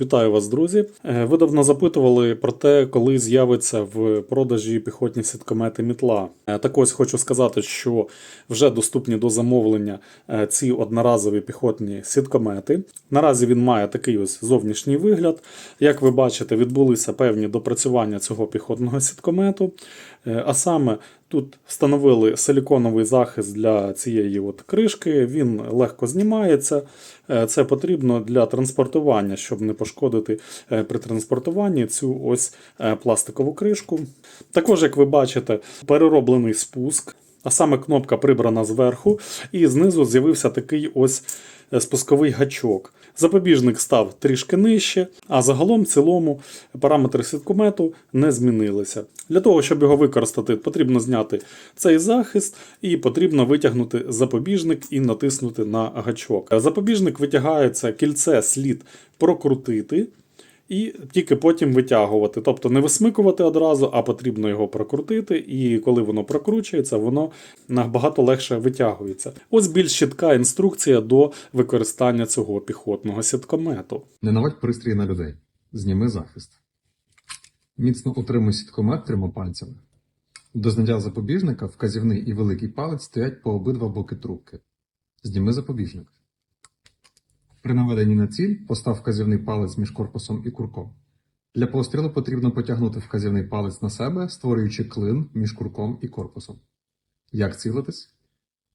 Вітаю вас, друзі. Е, Ви давно запитували про те, коли з'явиться в продажі піхотні сіткомети мітла. Е, Так ось хочу сказати, що вже доступні до замовлення е, ці одноразові піхотні сіткомети. Наразі він має такий ось зовнішній вигляд. Як ви бачите, відбулися певні допрацювання цього піхотного сіткомету. А саме тут встановили силіконовий захист для цієї от кришки. Він легко знімається. Е, Це потрібно для транспортування, щоб не пошкодити е, при транспортуванні цю ось е, пластикову кришку. Також, як ви бачите, перероблений спуск, а саме кнопка прибрана зверху, і знизу з'явився такий ось е, спусковий гачок. Запобіжник став трішки нижче, а загалом в цілому параметри сіткомету не змінилися. Для того, щоб його використати, потрібно зняти цей захист і потрібно витягнути запобіжник і натиснути на гачок. Запобіжник витягається, кільце слід прокрутити. І тільки потім витягувати. Тобто не висмикувати одразу, а потрібно його прокрутити, і коли воно прокручується, воно набагато легше витягується. Ось більш чітка інструкція до використання цього піхотного сіткомету. Не наводь пристрій на людей. Зніми захист. Міцно утримуй сіткомет трьома пальцями. До зняття запобіжника вказівний і великий палець стоять по обидва боки трубки. Зніми запобіжник. При наведенні на ціль постав вказівний палець між корпусом і курком. Для пострілу потрібно потягнути вказівний палець на себе, створюючи клин між курком і корпусом. Як цілитись?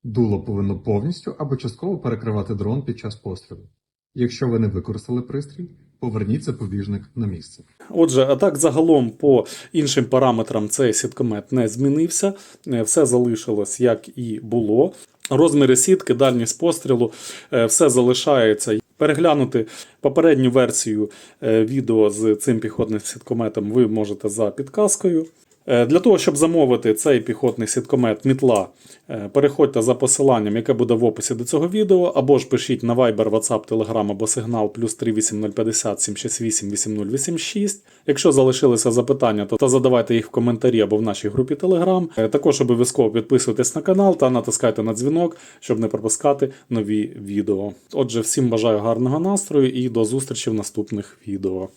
Дуло повинно повністю або частково перекривати дрон під час пострілу. Якщо ви не використали пристрій, поверніть запобіжник на місце. Отже, а так загалом по іншим параметрам цей сіткомет не змінився, Е, все залишилось як і було. Розміри сітки, дальність пострілу, е, все залишається. Переглянути попередню версію е, відео з цим піхотним сіткометом ви можете за підказкою. Е, Для того, щоб замовити цей піхотний сіткомет мітла, е, переходьте за посиланням, яке буде в описі до цього відео, або ж пишіть на Viber, WhatsApp, Telegram або сигнал плюс 38050 768 8086. Якщо залишилися запитання, то задавайте їх в коментарі або в нашій групі Telegram. Е, Також обов'язково підписуйтесь на канал та натискайте на дзвінок, щоб не пропускати нові відео. Отже, всім бажаю гарного настрою і до зустрічі в наступних відео.